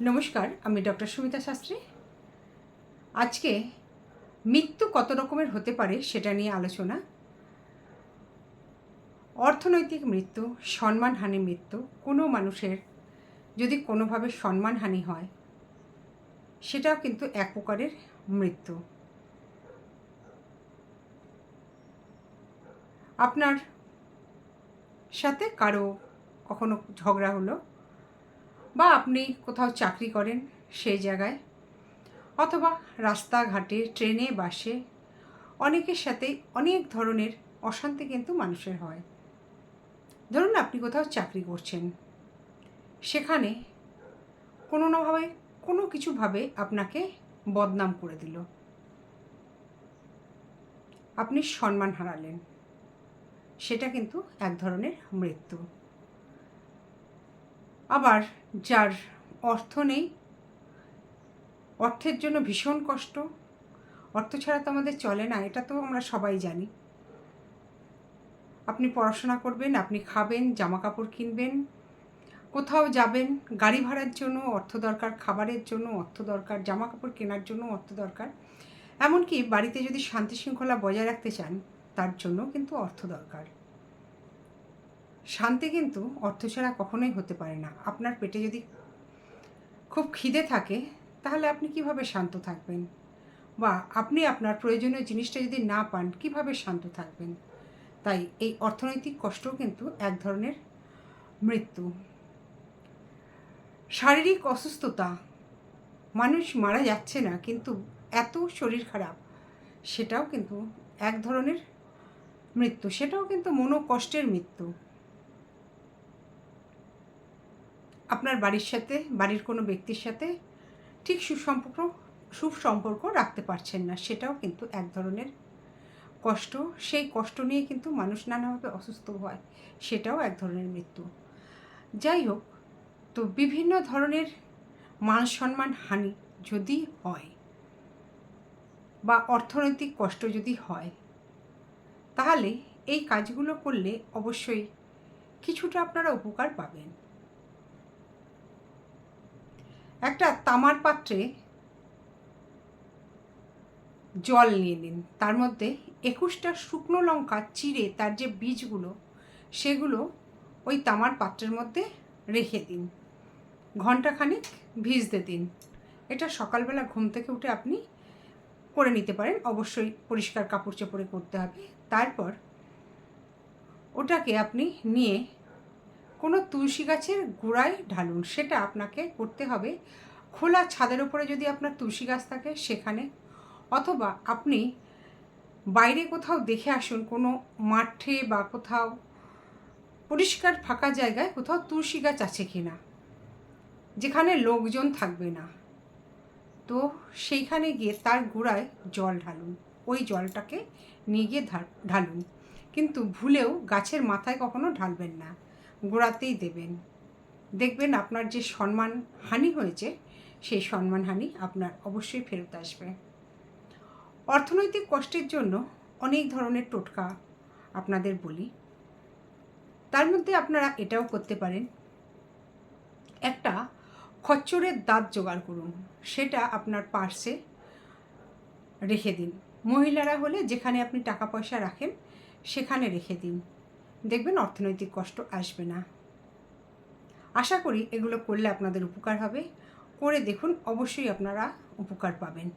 নমস্কার, আমি ডক্টর সুমিতা শাস্ত্রী। আজকে মৃত্যু কত রকমের হতে পারে সেটা নিয়ে আলোচনা। অর্থনৈতিক মৃত্যু, সম্মানহানি মৃত্যু, কোনো মানুষের যদি কোনোভাবে সম্মানহানি হয়, সেটাও কিন্তু এক প্রকারের মৃত্যু। আপনার সাথে কারও কখনো ঝগড়া হলো? বা আপনি কোথাও চাকরি করেন সেই জায়গায়, অথবা রাস্তাঘাটে, ট্রেনে, বাসে, অনেকের সাথে অনেক ধরনের অশান্তি কিন্তু মানুষের হয়। ধরুন আপনি কোথাও চাকরি করছেন। সেখানে কোনো নাভাবে কোনো কিছুভাবে আপনাকে বদনাম করে দিল। আপনি সম্মান হারালেন। সেটা কিন্তু এক ধরনের মৃত্যু। আবার যার অর্থ নেই, অর্থের জন্য ভীষণ কষ্ট, অর্থ ছাড়া তো আমাদের চলে না, এটা তো আমরা সবাই জানি। আপনি পড়াশোনা করবেন, আপনি খাবেন জামা কাপড় কিনবেন, কোথাও যাবেন, গাড়ি ভাড়ার জন্য অর্থ দরকার, খাবারের জন্য অর্থ দরকার জামা কাপড় কেনার জন্য অর্থ দরকার। এমনকি বাড়িতে যদি শান্তি শৃঙ্খলা বজায় রাখতে চান, তার জন্য কিন্তু অর্থ দরকার। শান্তি কিন্তু অর্থ ছাড়া কখনোই হতে পারে না। আপনার পেটে যদি খুব খিদে থাকে, তাহলে আপনি কীভাবে শান্ত থাকবেন? বা আপনি আপনার প্রয়োজনীয় জিনিসটা যদি না পান, কীভাবে শান্ত থাকবেন? তাই এই অর্থনৈতিক কষ্টও কিন্তু এক ধরনের মৃত্যু। শারীরিক অসুস্থতা, মানুষ মারা যাচ্ছে না, কিন্তু এত শরীর খারাপ, সেটাও কিন্তু এক ধরনের মৃত্যু, সেটাও কিন্তু মনোকষ্টের মৃত্যু। আপনার বাড়ির সাথে, বাড়ির কোনো ব্যক্তির সাথে ঠিক সুসম্পর্ক সুসম্পর্ক রাখতে পারছেন না। সেটাও কিন্তু এক ধরনের কষ্ট। সেই কষ্ট নিয়ে কিন্তু মানুষ নানাভাবে অসুস্থ হয়। সেটাও এক ধরনের মৃত্যু। যাই হোক, তো বিভিন্ন ধরনের মান সম্মান হানি যদি হয় বা অর্থনৈতিক কষ্ট যদি হয়, তাহলে এই কাজগুলো করলে অবশ্যই কিছুটা আপনারা উপকার পাবেন। একটা তামার পাত্রে জল নিয়ে নিন। তার মধ্যে একুশটা শুকনো লঙ্কা, চিড়ে, তার যে বীজগুলো, সেগুলো ওই তামার পাত্রের মধ্যে রেখে দিন। ঘন্টাখানিক ভিজতে দিন। এটা সকালবেলা ঘুম থেকে উঠে আপনি করে নিতে পারেন। অবশ্যই পরিষ্কার কাপড় চোপড়ে করতে হবে। তারপর ওটাকে আপনি নিয়ে কোনো তুলসী গাছের গোড়ায় ঢালুন, সেটা আপনাকে করতে হবে। খোলা ছাদের উপরে যদি আপনার তুলসী গাছ থাকে সেখানে, অথবা আপনি বাইরে কোথাও দেখে আসুন, কোনো মাঠে বা কোথাও পরিষ্কার ফাঁকা জায়গায় কোথাও তুলসী গাছ আছে কি না যেখানে লোকজন থাকবে না। তো সেইখানে গিয়ে তার গোড়ায় জল ঢালুন, ওই জলটাকে নিয়ে গিয়ে ঢালুন। কিন্তু ভুলেও গাছের মাথায় কখনো ঢালবেন না। গোড়াতেই দেবেন। দেখবেন আপনার যে সম্মান হানি হয়েছে, সেই সম্মানহানি আপনার অবশ্যই ফেরত আসবে। অর্থনৈতিক কষ্টের জন্য অনেক ধরনের টোটকা আপনাদের বলি। তার মধ্যে আপনারা এটাও করতে পারেন। একটা খচ্চরের দাঁত জোগাড় করুন, সেটা আপনার পার্সে রেখে দিন। মহিলারা হলে যেখানে আপনি টাকা পয়সা রাখেন, সেখানে রেখে দিন। দেখবেন অর্থনৈতিক কষ্ট আসবে না। আশা করি এগুলো করলে আপনাদের উপকার হবে। করে দেখুন, অবশ্যই আপনারা উপকার পাবেন।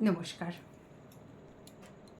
নমস্কার।